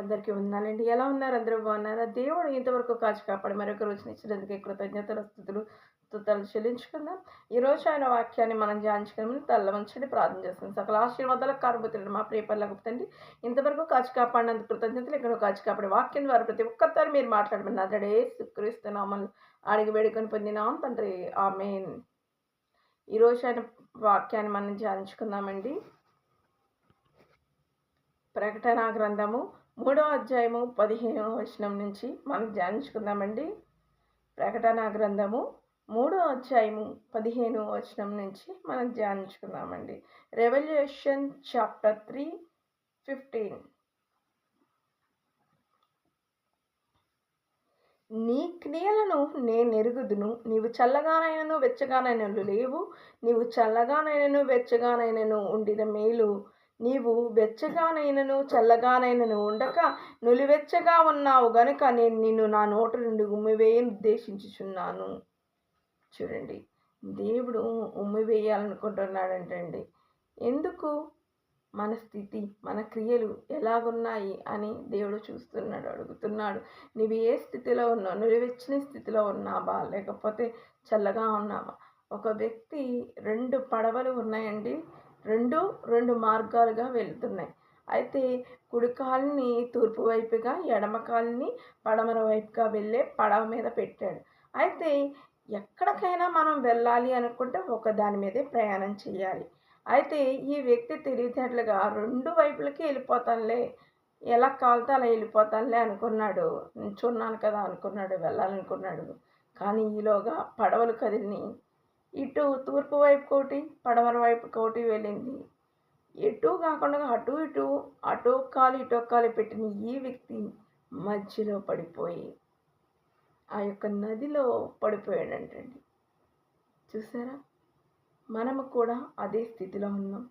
అందరికీ ఉన్నానండి ఎలా ఉన్నారు? అందరూ బాగున్నారా? దేవుడు ఇంతవరకు కాచి కాపాడి మరొక రోజుని ఇచ్చినందుకే కృతజ్ఞతల స్థుతులు స్థుతాలు చెల్లించుకుందాం. ఈ రోజు ఆయన వాక్యాన్ని మనం ధ్యానించుకుని తల్ల మంచిని ప్రార్థన చేస్తాం. సకల ఆశీర్వాదాలకు కారబోతున్నాడు మా ప్రియపల్లకు తండ్రి ఇంతవరకు కాచి కాపాడినందుకు కృతజ్ఞతలు ఇక్కడ కాచి కాపాడి వాక్యం ద్వారా ప్రతి ఒక్కరితో మీరు మాట్లాడమని అతడే సుక్రీస్తున్నామని అడిగి వేడుకొని పొందినాం తండ్రి. ఆమెన్. ఈరోజు ఆయన వాక్యాన్ని మనం ధ్యానించుకుందామండి. ప్రకటన గ్రంథము మూడో అధ్యాయము పదిహేనవ వచనం నుంచి మనం ధ్యానించుకుందామండి. ప్రకటన గ్రంథము మూడో అధ్యాయము పదిహేను వచనం నుంచి మనం ధ్యానించుకుందామండి. Revelation chapter three fifteen. నీ క్రియలను నేను ఎరుగుదును నీవు చల్లగానైనను వెచ్చగానైనను లేవు నీవు చల్లగానైనను వెచ్చగానైనను ఉండిన మేలు నీవు వెచ్చగానైనను చల్లగానైనను ఉండక నులివెచ్చగా ఉన్నావు గనుక నేను నిన్ను నా నోటి నుండి ఉమ్మివేయని ఉద్దేశించుచున్నాను. చూడండి దేవుడు ఉమ్మివేయాలనుకుంటున్నాడంటండి ఎందుకు? మన స్థితి మన క్రియలు ఎలాగున్నాయి అని దేవుడు చూస్తున్నాడు అడుగుతున్నాడు. నువ్వు ఏ స్థితిలో ఉన్నావు? నులివెచ్చని స్థితిలో ఉన్నావా? లేకపోతే చల్లగా ఉన్నావా? ఒక వ్యక్తి రెండు పడవలు ఉన్నాయండి. రెండు రెండు మార్గాలుగా వెళుతున్నాయి. అయితే కుడి కాలుని తూర్పు వైపుగా ఎడమ కాలుని పడమర వైపుగా వెళ్ళే పడవ మీద పెట్టాడు. అయితే ఎక్కడికైనా మనం వెళ్ళాలి అనుకుంటే ఒక దాని మీదే ప్రయాణం చేయాలి. అయితే ఈ వ్యక్తి తెలివితేటలుగా రెండు వైపులకి వెళ్ళిపోతానులే ఎలా కావాలితే అలా వెళ్ళిపోతానులే అనుకున్నాడు. నించున్నాను కదా అనుకున్నాడు వెళ్ళాలనుకున్నాడు. కానీ ఈలోగా పడవలు కదిలిని ఇటు తూర్పు వైపు కోటి పడమర వైపు కోటి వెళ్ళింది. ఎటు కాకుండా అటు ఇటు అటు కాలు ఇటు కాలు పెట్టిన ఈ వ్యక్తి మధ్యలో పడిపోయి ఆ యొక్క నదిలో పడిపోయాడంటండి. చూసారా? మనము కూడా అదే స్థితిలో ఉన్నాం.